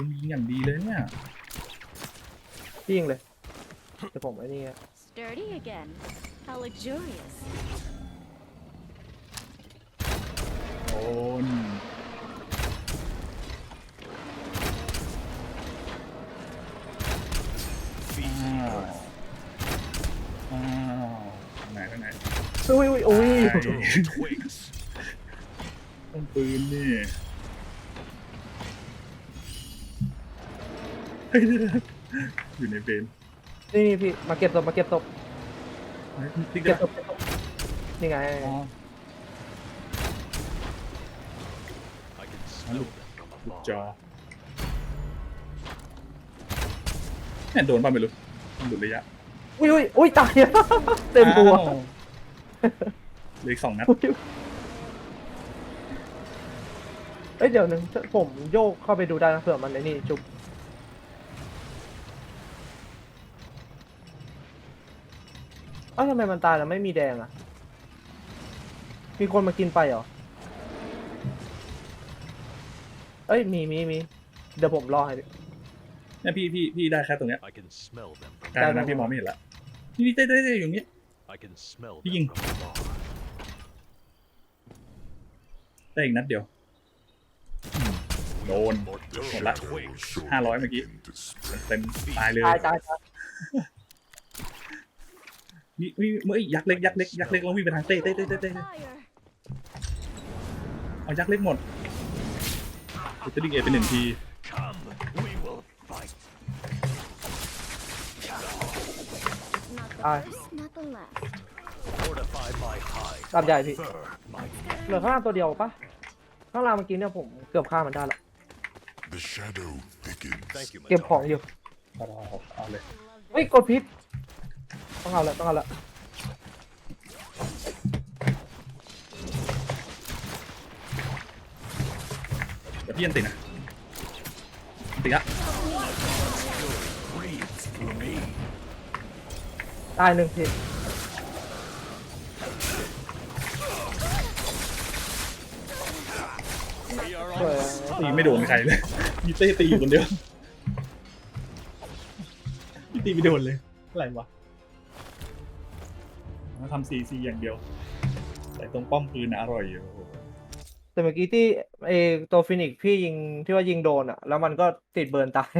มึงยิงอย่างดีเลยเนี่ยพี่ยิงเลยเดี๋ยวผมไอ้นี่ Sturdy again. How luxurious. โอ้นอ้าวอ้าวทางไหนทางไหนอุ้ยอุ้ยอุ้ยใช่ต้องปืนนี่ อยู่ในเบนนี่นี่พี่มาเก็บศพมาเก็บศพติ๊กเก็เก็บศพเก็บศพนี่ไงอ๋อ I can smell them from ลูก afar. จอเนี่ยโดนป่ะไม่รู้มันหลุดระยะ อุ้ยอุ้ยอุ้ยตายเต็มหัวอ้าเหลยสองนัดเอ้ยเดี๋ยวหนึงผมโยกเข้าไปดูได้นะเผื่อมันไอ้นี่จุบ อ้าทำไมมันตายแล้วไม่มีแดงอะ มีคนมากินไปเหรอ เอ้ยมีมีมีเดี๋ยวผมรอให้ดิ เนี่ยพี่พี่พี่ได้แค่ตรงเนี้ย I can smell them from กลายเป็นนั้นได้พี่มองไม่เห็นละนี่เต้เต้เต้อยู่อย่างนี้ I can smell Cái them gì? from afar. ได้อีกนัดเดียวโดน More หมดละ twigs. ห้าร้อยเมื่อกี้ เต็มตายเลย ตายตายตาย นี่นี่เมื่อยักษ์เล็กยักษ์เล็กยักษ์เล็กแล้ววิ่งไปทางเต้เต้เต้เต้เต้ Fire. เอายักษ์เล็กหมดเดี๋ยวจะดิ้งเอไปหนึ่งที Come, we will fight. Not the Ai? first, not the last. Fortify my hide. ตามใหญ่พี่ Fur, my เหลือข้างล่างตัวเดียวปะข้างล่างเมื่อกี้เนี่ยผมเกือบฆ่ามันได้ละ The shadow thickens. Thank you, เก็บของ Matari. อยู่เอาเอาเอาเลยเฮ้ยกดพิษ ต้องเอาละต้องเอาละเดี๋ยวพี่ยันตินะติละ Breathe through me. ตายหนึ่งที We are สวย on ตีไม่โดนใครเลยมีเต้ตีอยู่คนเดียวพี่ตีไม่โดนเลยอะไรวะ มาทำซีซีอย่างเดียว แต่ตรงป้อมปืนน่ะอร่อยอยู่แต่เมื่อกี้ที่เอตัวฟินิกซ์พี่ยิงที่ว่ายิงโดนอะแล้วมันก็ติดเบิร์นตาย